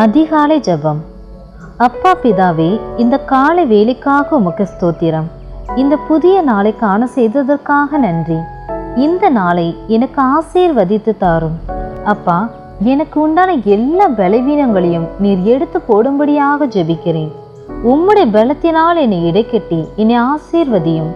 அதிகாலை ஜெபம். அப்பா பிதாவே இந்த காலை வேலைக்காக உமக்கு ஸ்தோத்திரம். இந்த புதிய நாளை காண செய்ததற்காக நன்றி. இந்த நாளை எனக்கு ஆசீர்வதித்து தாரும். அப்பா எனக்கு உண்டான எல்லா பலவீனங்களையும் நீர் எடுத்து போடும்படியாக ஜெபிக்கிறேன். உம்முடைய பலத்தினால் என்னை இடைக்கட்டி என்னை ஆசீர்வதியும்.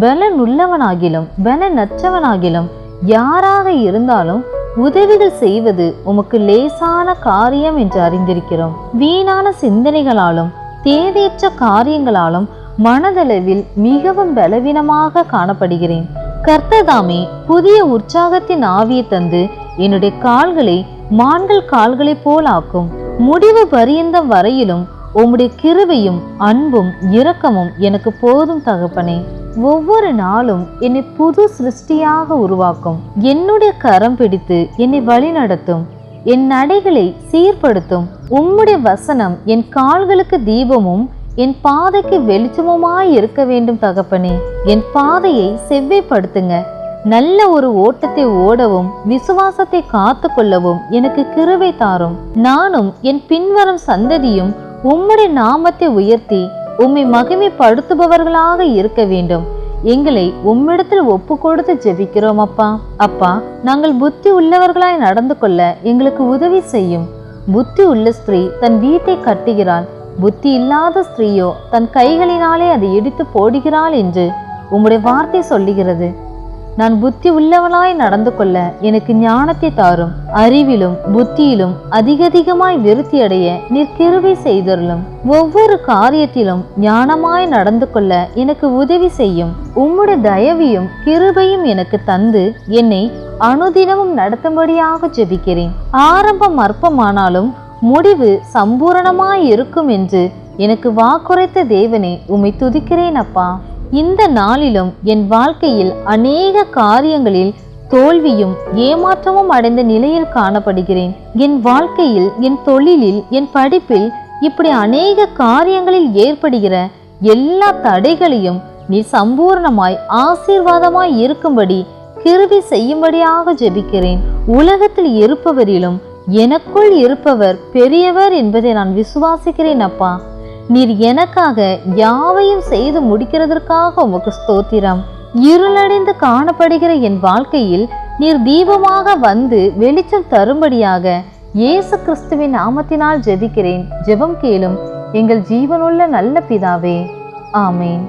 பலன் உள்ளவனாகிலும் பலன் நற்றவனாகிலும் யாராக இருந்தாலும் உதவிகள் செய்வது உமக்கு லேசான காரியம் என்று அறிந்திருக்கிறோம். வீணான சிந்தனைகளாலும் தேவையற்ற காரியங்களாலும் மனதளவில் மிகவும் பலவீனமாக காணப்படுகிறேன். கர்த்ததாமே புதிய உற்சாகத்தின் ஆவியை தந்து என்னுடைய கால்களை மான்கள் கால்களைப் போல் ஆக்கும் முடிவு பரியந்தம் வரையிலும் உம்முடைய கிருவையும் அன்பும் இரக்கமும் எனக்கு போதும் தகப்பனே. ஒவ்வொரு நாளும் என்னை புது சிருஷ்டியாக உருவாக்கும். என்னுடைய கரம் பிடித்து என்னை வழிநடத்தும். என் நடைகளை சீர்படுத்தும். உம்முடைய வசனம் என் கால்களுக்கு தீபமும் என் பாதைக்கு வெளிச்சமுமாய் இருக்க வேண்டும் தகப்பனே. என் பாதையை செவ்வைப்படுத்துங்க. நல்ல ஒரு ஓட்டத்தை ஓடவும் விசுவாசத்தை காத்து கொள்ளவும் எனக்கு கிருவை தாரும். நானும் என் பின்வரும் சந்ததியும் உம்முடைய நாமத்தை உயர்த்தி உம்மை மகிமைப்படுத்துபவர்களாக இருக்க வேண்டும். எங்களை உம்மிடத்தில் ஒப்பு கொடுத்து ஜெபிக்கிறோம் அப்பா. அப்பா நாங்கள் புத்தி உள்ளவர்களாய் நடந்து கொள்ள எங்களுக்கு உதவி செய்யும். புத்தி உள்ள ஸ்திரீ தன் வீட்டை கட்டுகிறாள். புத்தி இல்லாத ஸ்திரீயோ தன் கைகளினாலே அதை இடித்து போடுகிறாள் என்று உம்முடைய வார்த்தை சொல்லுகிறது. நான் புத்தி உள்ளவனாய் நடந்து கொள்ள எனக்கு ஞானத்தை தாரும். அறிவிலும் புத்தியிலும் அதிகதிகமாய் விருத்தி அடைய நீர் கிருபை செய்தருளும். ஒவ்வொரு காரியத்திலும் ஞானமாய் நடந்து கொள்ள எனக்கு உதவி செய்யும். உம்முடைய தயவியும் கிருபையும் எனக்கு தந்து என்னை அனுதினமும் நடத்தும்படியாக ஜெபிக்கிறேன். ஆரம்பம் அற்பமானாலும் முடிவு சம்பூரணமாய் இருக்கும் என்று எனக்கு வாக்குரைத்த தேவனே உம்மை துதிக்கிறேன் அப்பா. இந்த நாளிலும் என் வாழ்க்கையில் அநேக காரியங்களில் தோல்வியும் ஏமாற்றமும் அடைந்த நிலையில் காணப்படுகிறேன். என் வாழ்க்கையில் என் தொழிலில் என் படிப்பில் இப்படி அநேக காரியங்களில் ஏற்படுகிற எல்லா தடைகளையும் நீ சம்பூர்ணமாய் ஆசீர்வாதமாய் இருக்கும்படி கிருவி செய்யும்படியாக ஜெபிக்கிறேன். உலகத்தில் இருப்பவரிலும் எனக்குள் இருப்பவர் பெரியவர் என்பதை நான் விசுவாசிக்கிறேன் அப்பா. நீர் எனக்காக யாவையும் செய்து முடிக்கிறதற்காக உமக்கு ஸ்தோத்திரம். இருளடைந்து காணப்படுகிற என் வாழ்க்கையில் நீர் தீபமாக வந்து வெளிச்சம் தரும்படியாக இயேசு கிறிஸ்துவின் நாமத்தினால் ஜெபிக்கிறேன். ஜெபம் கேளும் எங்கள் ஜீவனுள்ள நல்ல பிதாவே. ஆமேன்.